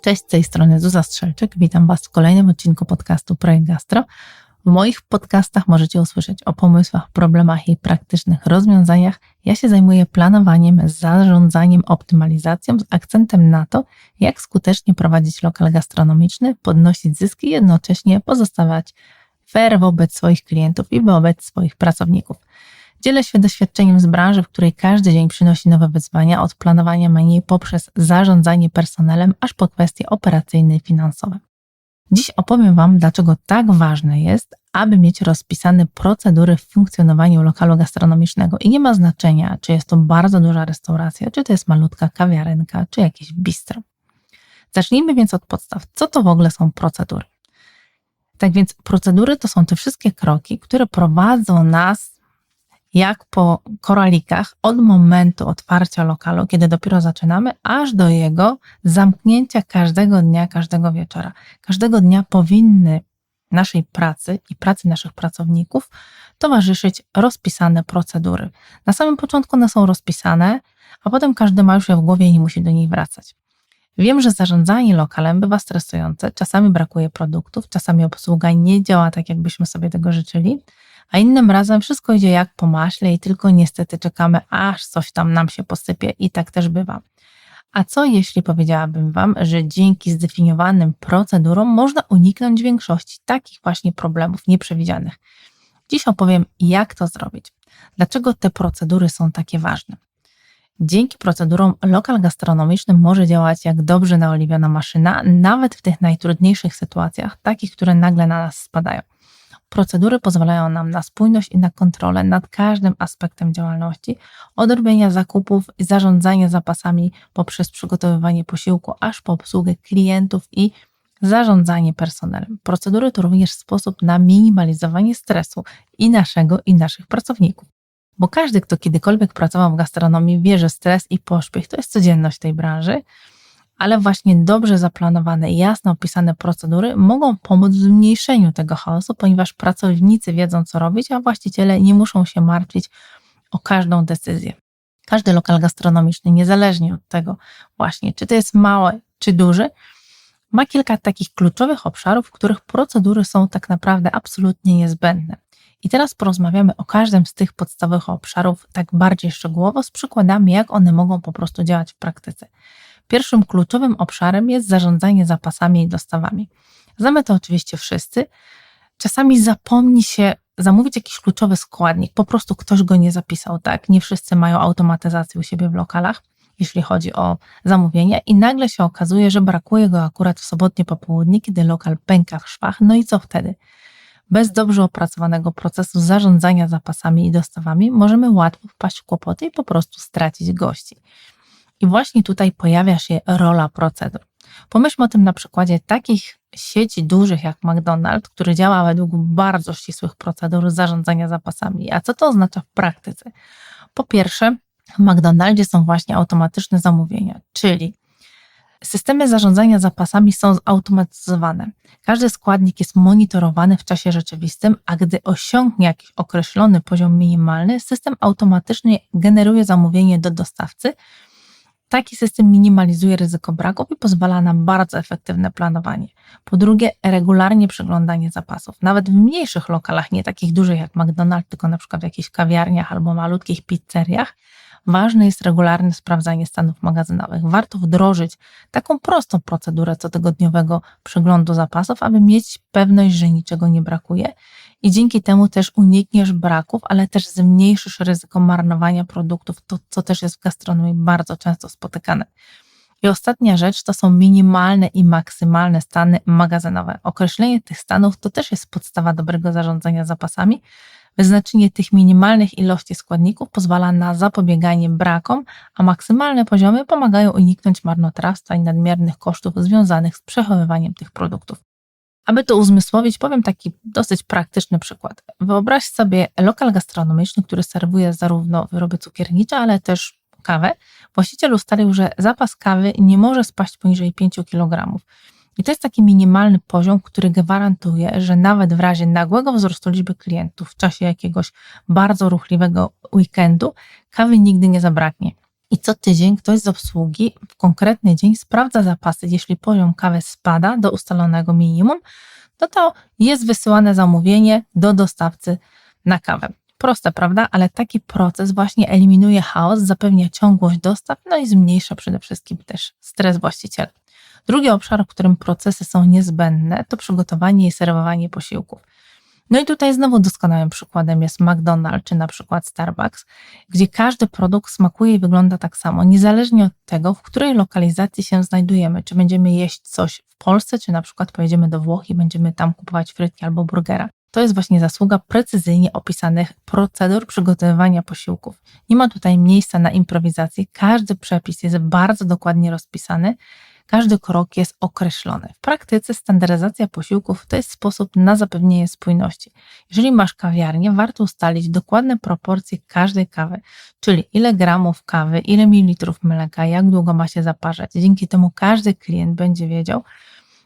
Cześć, z tej strony Zuza Strzelczyk. Witam Was w kolejnym odcinku podcastu Projekt Gastro. W moich podcastach możecie usłyszeć o pomysłach, problemach i praktycznych rozwiązaniach. Ja się zajmuję planowaniem, zarządzaniem, optymalizacją z akcentem na to, jak skutecznie prowadzić lokal gastronomiczny, podnosić zyski i jednocześnie pozostawać fair wobec swoich klientów i wobec swoich pracowników. Dzielę się doświadczeniem z branży, w której każdy dzień przynosi nowe wyzwania, od planowania menu poprzez zarządzanie personelem, aż po kwestie operacyjne i finansowe. Dziś opowiem Wam, dlaczego tak ważne jest, aby mieć rozpisane procedury w funkcjonowaniu lokalu gastronomicznego. I nie ma znaczenia, czy jest to bardzo duża restauracja, czy to jest malutka kawiarenka, czy jakieś bistro. Zacznijmy więc od podstaw. Co to w ogóle są procedury? Tak więc procedury to są te wszystkie kroki, które prowadzą nas jak po koralikach od momentu otwarcia lokalu, kiedy dopiero zaczynamy, aż do jego zamknięcia każdego dnia, każdego wieczora. Każdego dnia powinny naszej pracy i pracy naszych pracowników towarzyszyć rozpisane procedury. Na samym początku one są rozpisane, a potem każdy ma już je w głowie i nie musi do nich wracać. Wiem, że zarządzanie lokalem bywa stresujące, czasami brakuje produktów, czasami obsługa nie działa tak, jakbyśmy sobie tego życzyli, a innym razem wszystko idzie jak po maśle i tylko niestety czekamy, aż coś tam nam się posypie i tak też bywa. A co jeśli powiedziałabym Wam, że dzięki zdefiniowanym procedurom można uniknąć większości takich właśnie problemów nieprzewidzianych? Dziś opowiem, jak to zrobić. Dlaczego te procedury są takie ważne? Dzięki procedurom lokal gastronomiczny może działać jak dobrze naoliwiona maszyna, nawet w tych najtrudniejszych sytuacjach, takich, które nagle na nas spadają. Procedury pozwalają nam na spójność i na kontrolę nad każdym aspektem działalności, od robienia zakupów i zarządzania zapasami poprzez przygotowywanie posiłku, aż po obsługę klientów i zarządzanie personelem. Procedury to również sposób na minimalizowanie stresu i naszego, i naszych pracowników. Bo każdy, kto kiedykolwiek pracował w gastronomii, wie, że stres i pośpiech to jest codzienność tej branży ale właśnie dobrze zaplanowane i jasno opisane procedury mogą pomóc w zmniejszeniu tego chaosu, ponieważ pracownicy wiedzą, co robić, a właściciele nie muszą się martwić o każdą decyzję. Każdy lokal gastronomiczny, niezależnie od tego, właśnie, czy to jest mały, czy duży, ma kilka takich kluczowych obszarów, w których procedury są tak naprawdę absolutnie niezbędne. I teraz porozmawiamy o każdym z tych podstawowych obszarów tak bardziej szczegółowo, z przykładami, jak one mogą po prostu działać w praktyce. Pierwszym kluczowym obszarem jest zarządzanie zapasami i dostawami. Znamy to oczywiście wszyscy. Czasami zapomni się zamówić jakiś kluczowy składnik, po prostu ktoś go nie zapisał, tak? Nie wszyscy mają automatyzację u siebie w lokalach, jeśli chodzi o zamówienia, i nagle się okazuje, że brakuje go akurat w sobotnie popołudnie, kiedy lokal pęka w szwach. No i co wtedy? Bez dobrze opracowanego procesu zarządzania zapasami i dostawami możemy łatwo wpaść w kłopoty i po prostu stracić gości. I właśnie tutaj pojawia się rola procedur. Pomyślmy o tym na przykładzie takich sieci dużych jak McDonald's, który działa według bardzo ścisłych procedur zarządzania zapasami. A co to oznacza w praktyce? Po pierwsze, w McDonaldzie są właśnie automatyczne zamówienia, czyli systemy zarządzania zapasami są zautomatyzowane. Każdy składnik jest monitorowany w czasie rzeczywistym, a gdy osiągnie jakiś określony poziom minimalny, system automatycznie generuje zamówienie do dostawcy, Taki system minimalizuje ryzyko braków i pozwala na bardzo efektywne planowanie. Po drugie, regularnie przeglądanie zapasów. Nawet w mniejszych lokalach, nie takich dużych jak McDonald's, tylko na przykład w jakichś kawiarniach albo malutkich pizzeriach, ważne jest regularne sprawdzanie stanów magazynowych. Warto wdrożyć taką prostą procedurę cotygodniowego przeglądu zapasów, aby mieć pewność, że niczego nie brakuje i dzięki temu też unikniesz braków, ale też zmniejszysz ryzyko marnowania produktów, to co też jest w gastronomii bardzo często spotykane. I ostatnia rzecz to są minimalne i maksymalne stany magazynowe. Określenie tych stanów to też jest podstawa dobrego zarządzania zapasami. Wyznaczenie tych minimalnych ilości składników pozwala na zapobieganie brakom, a maksymalne poziomy pomagają uniknąć marnotrawstwa i nadmiernych kosztów związanych z przechowywaniem tych produktów. Aby to uzmysłowić, powiem taki dosyć praktyczny przykład. Wyobraź sobie lokal gastronomiczny, który serwuje zarówno wyroby cukiernicze, ale też kawę. Właściciel ustalił, że zapas kawy nie może spaść poniżej 5 kg. I to jest taki minimalny poziom, który gwarantuje, że nawet w razie nagłego wzrostu liczby klientów w czasie jakiegoś bardzo ruchliwego weekendu, kawy nigdy nie zabraknie. I co tydzień ktoś z obsługi w konkretny dzień sprawdza zapasy. Jeśli poziom kawy spada do ustalonego minimum, to to jest wysyłane zamówienie do dostawcy na kawę. Proste, prawda? Ale taki proces właśnie eliminuje chaos, zapewnia ciągłość dostaw, no i zmniejsza przede wszystkim też stres właściciela. Drugi obszar, w którym procesy są niezbędne, to przygotowanie i serwowanie posiłków. No i tutaj znowu doskonałym przykładem jest McDonald's czy na przykład Starbucks, gdzie każdy produkt smakuje i wygląda tak samo, niezależnie od tego, w której lokalizacji się znajdujemy. Czy będziemy jeść coś w Polsce, czy na przykład pojedziemy do Włoch i będziemy tam kupować frytki albo burgera. To jest właśnie zasługa precyzyjnie opisanych procedur przygotowywania posiłków. Nie ma tutaj miejsca na improwizację, każdy przepis jest bardzo dokładnie rozpisany, każdy krok jest określony. W praktyce standaryzacja posiłków to jest sposób na zapewnienie spójności. Jeżeli masz kawiarnię, warto ustalić dokładne proporcje każdej kawy, czyli ile gramów kawy, ile mililitrów mleka, jak długo ma się zaparzać. Dzięki temu każdy klient będzie wiedział,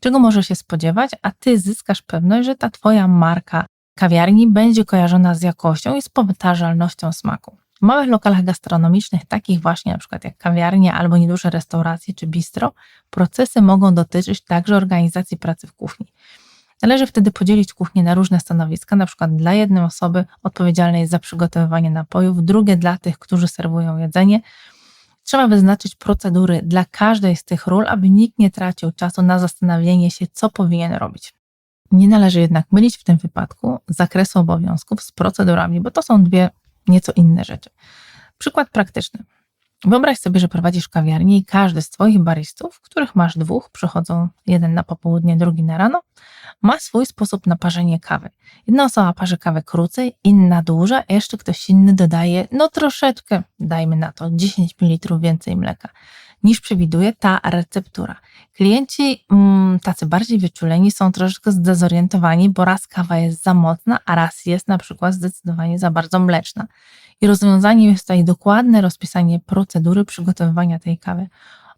czego może się spodziewać, a ty zyskasz pewność, że ta twoja marka kawiarni będzie kojarzona z jakością i z powtarzalnością smaku. W małych lokalach gastronomicznych, takich właśnie przykład jak kawiarnia albo nieduże restauracje czy bistro, procesy mogą dotyczyć także organizacji pracy w kuchni. Należy wtedy podzielić kuchnię na różne stanowiska, przykład dla jednej osoby odpowiedzialnej za przygotowywanie napojów, drugie dla tych, którzy serwują jedzenie. Trzeba wyznaczyć procedury dla każdej z tych ról, aby nikt nie tracił czasu na zastanowienie się, co powinien robić. Nie należy jednak mylić w tym wypadku zakresu obowiązków z procedurami, bo to są dwie nieco inne rzeczy. Przykład praktyczny. Wyobraź sobie, że prowadzisz kawiarnię i każdy z Twoich baristów, których masz dwóch, przychodzą jeden na popołudnie, drugi na rano, ma swój sposób na parzenie kawy. Jedna osoba parzy kawę krócej, inna dłużej, a jeszcze ktoś inny dodaje, no troszeczkę, dajmy na to 10 ml więcej mleka niż przewiduje ta receptura. Klienci mm, tacy bardziej wyczuleni są troszeczkę zdezorientowani, bo raz kawa jest za mocna, a raz jest na przykład zdecydowanie za bardzo mleczna. I rozwiązaniem jest tutaj dokładne rozpisanie procedury przygotowywania tej kawy.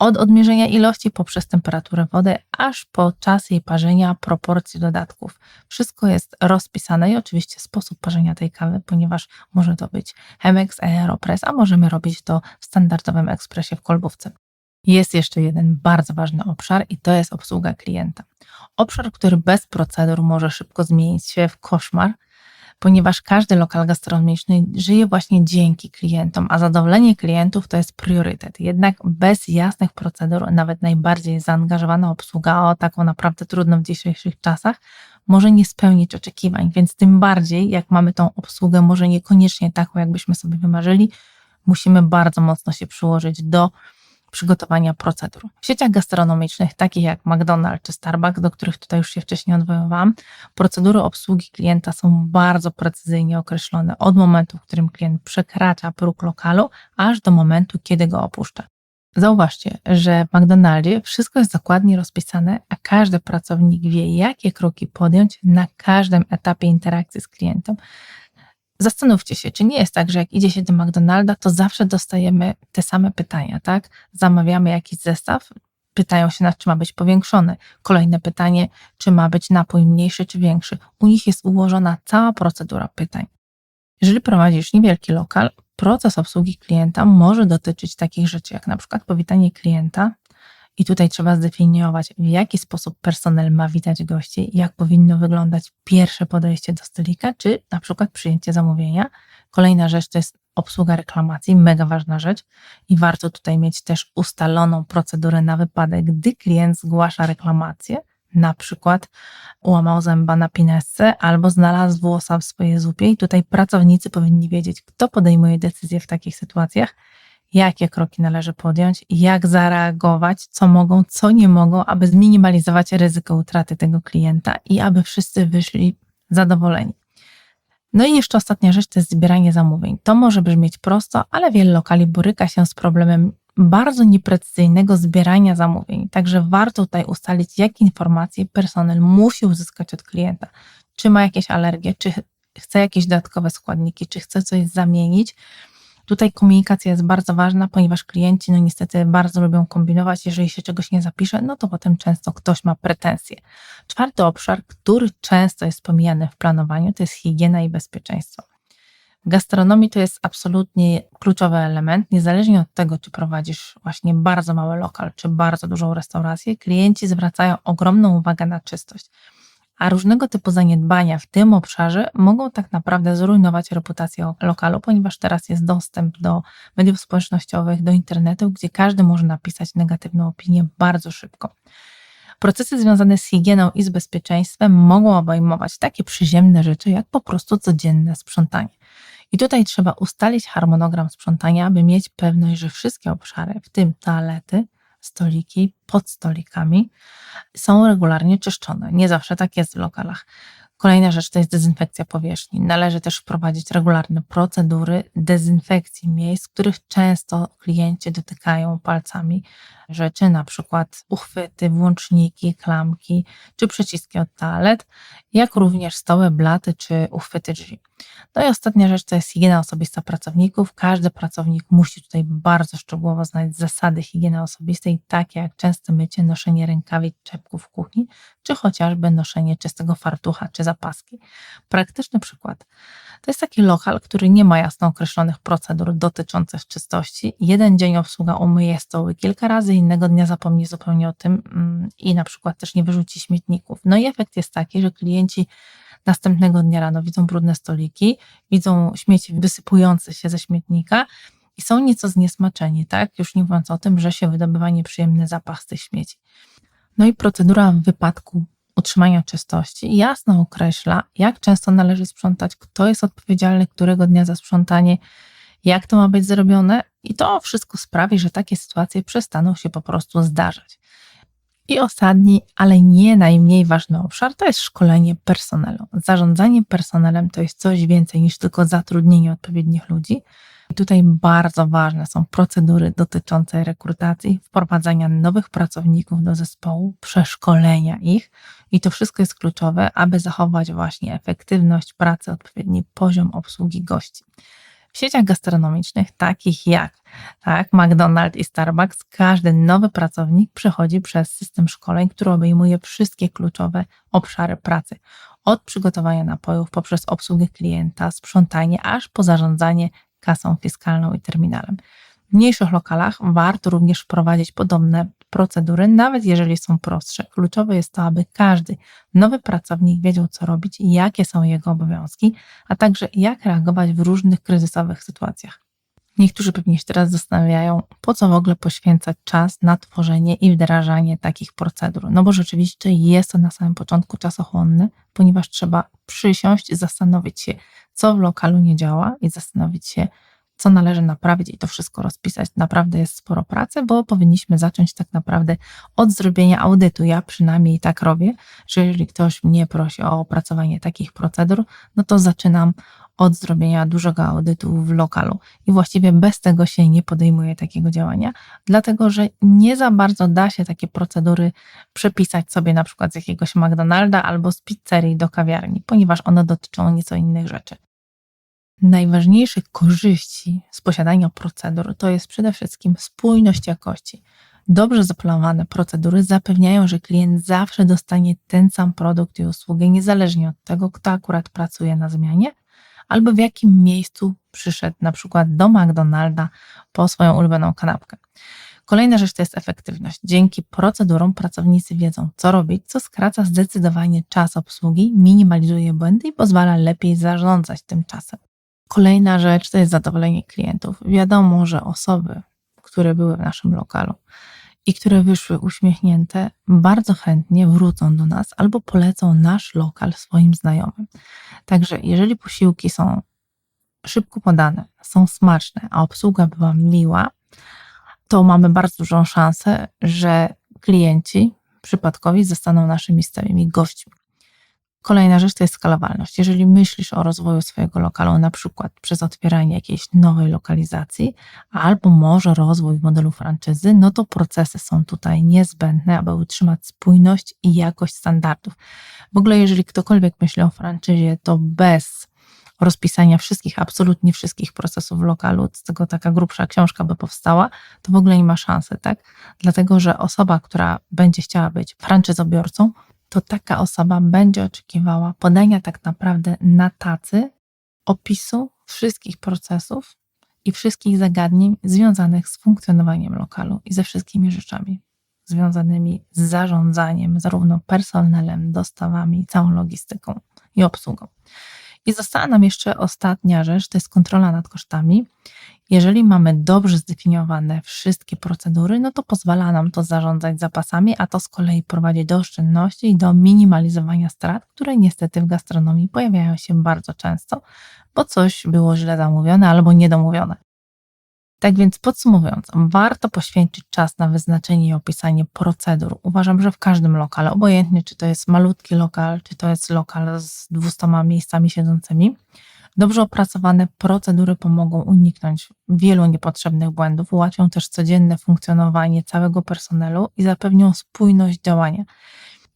Od odmierzenia ilości poprzez temperaturę wody, aż po czas jej parzenia, proporcje dodatków. Wszystko jest rozpisane i oczywiście sposób parzenia tej kawy, ponieważ może to być Chemex, Aeropress, a możemy robić to w standardowym ekspresie w kolbówce. Jest jeszcze jeden bardzo ważny obszar i to jest obsługa klienta. Obszar, który bez procedur może szybko zmienić się w koszmar, ponieważ każdy lokal gastronomiczny żyje właśnie dzięki klientom, a zadowolenie klientów to jest priorytet. Jednak bez jasnych procedur, nawet najbardziej zaangażowana obsługa, o taką naprawdę trudno w dzisiejszych czasach, może nie spełnić oczekiwań, więc tym bardziej, jak mamy tą obsługę, może niekoniecznie taką, jakbyśmy sobie wymarzyli, musimy bardzo mocno się przyłożyć do przygotowania procedur. W sieciach gastronomicznych, takich jak McDonald's czy Starbucks, do których tutaj już się wcześniej odwoływałam, procedury obsługi klienta są bardzo precyzyjnie określone od momentu, w którym klient przekracza próg lokalu, aż do momentu, kiedy go opuszcza. Zauważcie, że w McDonaldzie wszystko jest dokładnie rozpisane, a każdy pracownik wie, jakie kroki podjąć na każdym etapie interakcji z klientem. Zastanówcie się, czy nie jest tak, że jak idzie się do McDonalda, to zawsze dostajemy te same pytania, tak? Zamawiamy jakiś zestaw, pytają się, na czy ma być powiększony. Kolejne pytanie, czy ma być napój mniejszy czy większy. U nich jest ułożona cała procedura pytań. Jeżeli prowadzisz niewielki lokal, proces obsługi klienta może dotyczyć takich rzeczy, jak na przykład powitanie klienta, i tutaj trzeba zdefiniować, w jaki sposób personel ma witać gości, jak powinno wyglądać pierwsze podejście do stolika, czy na przykład przyjęcie zamówienia. Kolejna rzecz to jest obsługa reklamacji, mega ważna rzecz. I warto tutaj mieć też ustaloną procedurę na wypadek, gdy klient zgłasza reklamację, na przykład ułamał zęba na pinesce albo znalazł włosa w swojej zupie. I tutaj pracownicy powinni wiedzieć, kto podejmuje decyzje w takich sytuacjach jakie kroki należy podjąć, jak zareagować, co mogą, co nie mogą, aby zminimalizować ryzyko utraty tego klienta i aby wszyscy wyszli zadowoleni. No i jeszcze ostatnia rzecz to jest zbieranie zamówień. To może brzmieć prosto, ale wiele lokali boryka się z problemem bardzo nieprecyzyjnego zbierania zamówień. Także warto tutaj ustalić, jakie informacje personel musi uzyskać od klienta. Czy ma jakieś alergie, czy chce jakieś dodatkowe składniki, czy chce coś zamienić, Tutaj komunikacja jest bardzo ważna, ponieważ klienci no niestety bardzo lubią kombinować. Jeżeli się czegoś nie zapisze, no to potem często ktoś ma pretensje. Czwarty obszar, który często jest pomijany w planowaniu, to jest higiena i bezpieczeństwo. W gastronomii to jest absolutnie kluczowy element. Niezależnie od tego, czy prowadzisz właśnie bardzo mały lokal, czy bardzo dużą restaurację, klienci zwracają ogromną uwagę na czystość. A różnego typu zaniedbania w tym obszarze mogą tak naprawdę zrujnować reputację lokalu, ponieważ teraz jest dostęp do mediów społecznościowych, do internetu, gdzie każdy może napisać negatywną opinię bardzo szybko. Procesy związane z higieną i z bezpieczeństwem mogą obejmować takie przyziemne rzeczy, jak po prostu codzienne sprzątanie. I tutaj trzeba ustalić harmonogram sprzątania, aby mieć pewność, że wszystkie obszary, w tym toalety, stoliki pod stolikami, są regularnie czyszczone. Nie zawsze tak jest w lokalach. Kolejna rzecz to jest dezynfekcja powierzchni. Należy też wprowadzić regularne procedury dezynfekcji miejsc, których często klienci dotykają palcami rzeczy, na przykład uchwyty, włączniki, klamki czy przyciski od toalet, jak również stoły, blaty czy uchwyty drzwi. No i ostatnia rzecz to jest higiena osobista pracowników. Każdy pracownik musi tutaj bardzo szczegółowo znać zasady higieny osobistej, takie jak częste mycie, noszenie rękawic, czepków w kuchni, czy chociażby noszenie czystego fartucha czy zapaski. Praktyczny przykład. To jest taki lokal, który nie ma jasno określonych procedur dotyczących czystości. Jeden dzień obsługa umyje stoły kilka razy, innego dnia zapomni zupełnie o tym mm, i na przykład też nie wyrzuci śmietników. No i efekt jest taki, że klienci następnego dnia rano widzą brudne stoliki, widzą śmieci wysypujące się ze śmietnika i są nieco zniesmaczeni, tak? Już nie mówiąc o tym, że się wydobywa nieprzyjemny zapach z tych śmieci. No i procedura wypadku utrzymania czystości jasno określa, jak często należy sprzątać, kto jest odpowiedzialny którego dnia za sprzątanie, jak to ma być zrobione, i to wszystko sprawi, że takie sytuacje przestaną się po prostu zdarzać. I ostatni, ale nie najmniej ważny obszar to jest szkolenie personelu. Zarządzanie personelem to jest coś więcej niż tylko zatrudnienie odpowiednich ludzi. I tutaj bardzo ważne są procedury dotyczące rekrutacji, wprowadzania nowych pracowników do zespołu, przeszkolenia ich. I to wszystko jest kluczowe, aby zachować właśnie efektywność pracy, odpowiedni poziom obsługi gości. W sieciach gastronomicznych, takich jak tak, McDonald's i Starbucks, każdy nowy pracownik przechodzi przez system szkoleń, który obejmuje wszystkie kluczowe obszary pracy. Od przygotowania napojów poprzez obsługę klienta, sprzątanie, aż po zarządzanie kasą fiskalną i terminalem. W mniejszych lokalach warto również wprowadzić podobne procedury, nawet jeżeli są prostsze. Kluczowe jest to, aby każdy nowy pracownik wiedział, co robić jakie są jego obowiązki, a także jak reagować w różnych kryzysowych sytuacjach. Niektórzy pewnie się teraz zastanawiają, po co w ogóle poświęcać czas na tworzenie i wdrażanie takich procedur. No bo rzeczywiście jest to na samym początku czasochłonne, ponieważ trzeba przysiąść, zastanowić się, co w lokalu nie działa i zastanowić się, co należy naprawić i to wszystko rozpisać. Naprawdę jest sporo pracy, bo powinniśmy zacząć tak naprawdę od zrobienia audytu. Ja przynajmniej tak robię, że jeżeli ktoś mnie prosi o opracowanie takich procedur, no to zaczynam od zrobienia dużego audytu w lokalu. I właściwie bez tego się nie podejmuje takiego działania, dlatego że nie za bardzo da się takie procedury przepisać sobie na przykład z jakiegoś McDonalda albo z pizzerii do kawiarni, ponieważ one dotyczą nieco innych rzeczy najważniejszych korzyści z posiadania procedur to jest przede wszystkim spójność jakości. Dobrze zaplanowane procedury zapewniają, że klient zawsze dostanie ten sam produkt i usługę, niezależnie od tego, kto akurat pracuje na zmianie, albo w jakim miejscu przyszedł na przykład do McDonalda po swoją ulubioną kanapkę. Kolejna rzecz to jest efektywność. Dzięki procedurom pracownicy wiedzą, co robić, co skraca zdecydowanie czas obsługi, minimalizuje błędy i pozwala lepiej zarządzać tym czasem. Kolejna rzecz to jest zadowolenie klientów. Wiadomo, że osoby, które były w naszym lokalu i które wyszły uśmiechnięte, bardzo chętnie wrócą do nas albo polecą nasz lokal swoim znajomym. Także jeżeli posiłki są szybko podane, są smaczne, a obsługa była miła, to mamy bardzo dużą szansę, że klienci przypadkowi zostaną naszymi stałymi gośćmi. Kolejna rzecz to jest skalowalność. Jeżeli myślisz o rozwoju swojego lokalu, na przykład przez otwieranie jakiejś nowej lokalizacji, albo może rozwój modelu franczyzy, no to procesy są tutaj niezbędne, aby utrzymać spójność i jakość standardów. W ogóle, jeżeli ktokolwiek myśli o franczyzie, to bez rozpisania wszystkich, absolutnie wszystkich procesów w lokalu, z tego taka grubsza książka by powstała, to w ogóle nie ma szansy, tak? Dlatego, że osoba, która będzie chciała być franczyzobiorcą, to taka osoba będzie oczekiwała podania tak naprawdę na tacy opisu wszystkich procesów i wszystkich zagadnień związanych z funkcjonowaniem lokalu i ze wszystkimi rzeczami związanymi z zarządzaniem, zarówno personelem, dostawami, całą logistyką i obsługą. I została nam jeszcze ostatnia rzecz, to jest kontrola nad kosztami. Jeżeli mamy dobrze zdefiniowane wszystkie procedury, no to pozwala nam to zarządzać zapasami, a to z kolei prowadzi do oszczędności i do minimalizowania strat, które niestety w gastronomii pojawiają się bardzo często, bo coś było źle zamówione albo niedomówione. Tak więc podsumowując, warto poświęcić czas na wyznaczenie i opisanie procedur. Uważam, że w każdym lokale, obojętnie czy to jest malutki lokal, czy to jest lokal z 200 miejscami siedzącymi, dobrze opracowane procedury pomogą uniknąć wielu niepotrzebnych błędów, ułatwią też codzienne funkcjonowanie całego personelu i zapewnią spójność działania.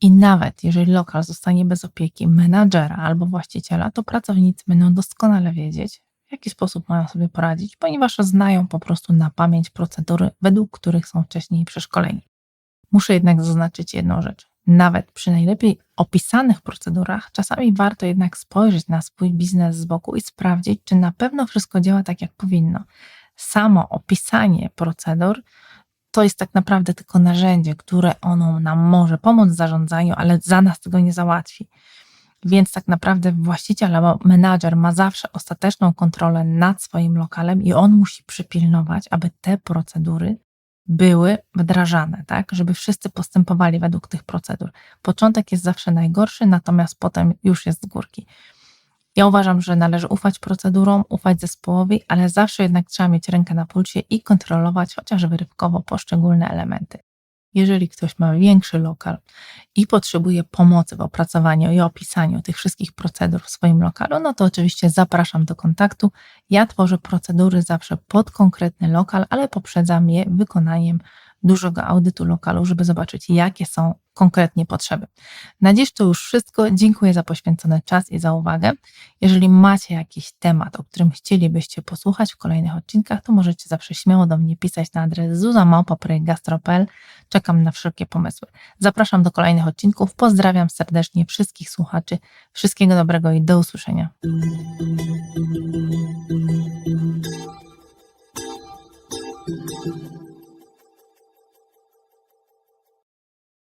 I nawet jeżeli lokal zostanie bez opieki menadżera albo właściciela, to pracownicy będą doskonale wiedzieć, w jaki sposób mają sobie poradzić, ponieważ znają po prostu na pamięć procedury, według których są wcześniej przeszkoleni. Muszę jednak zaznaczyć jedną rzecz. Nawet przy najlepiej opisanych procedurach, czasami warto jednak spojrzeć na swój biznes z boku i sprawdzić, czy na pewno wszystko działa tak, jak powinno. Samo opisanie procedur to jest tak naprawdę tylko narzędzie, które ono nam może pomóc w zarządzaniu, ale za nas tego nie załatwi. Więc tak naprawdę właściciel albo menadżer ma zawsze ostateczną kontrolę nad swoim lokalem i on musi przypilnować, aby te procedury były wdrażane, tak, żeby wszyscy postępowali według tych procedur. Początek jest zawsze najgorszy, natomiast potem już jest z górki. Ja uważam, że należy ufać procedurom, ufać zespołowi, ale zawsze jednak trzeba mieć rękę na pulsie i kontrolować chociaż wyrywkowo poszczególne elementy. Jeżeli ktoś ma większy lokal i potrzebuje pomocy w opracowaniu i opisaniu tych wszystkich procedur w swoim lokalu, no to oczywiście zapraszam do kontaktu. Ja tworzę procedury zawsze pod konkretny lokal, ale poprzedzam je wykonaniem dużego audytu lokalu, żeby zobaczyć, jakie są konkretnie potrzeby. Na dziś to już wszystko. Dziękuję za poświęcony czas i za uwagę. Jeżeli macie jakiś temat, o którym chcielibyście posłuchać w kolejnych odcinkach, to możecie zawsze śmiało do mnie pisać na adres zuzamałpa.projektgastro.pl. Czekam na wszelkie pomysły. Zapraszam do kolejnych odcinków. Pozdrawiam serdecznie wszystkich słuchaczy. Wszystkiego dobrego i do usłyszenia.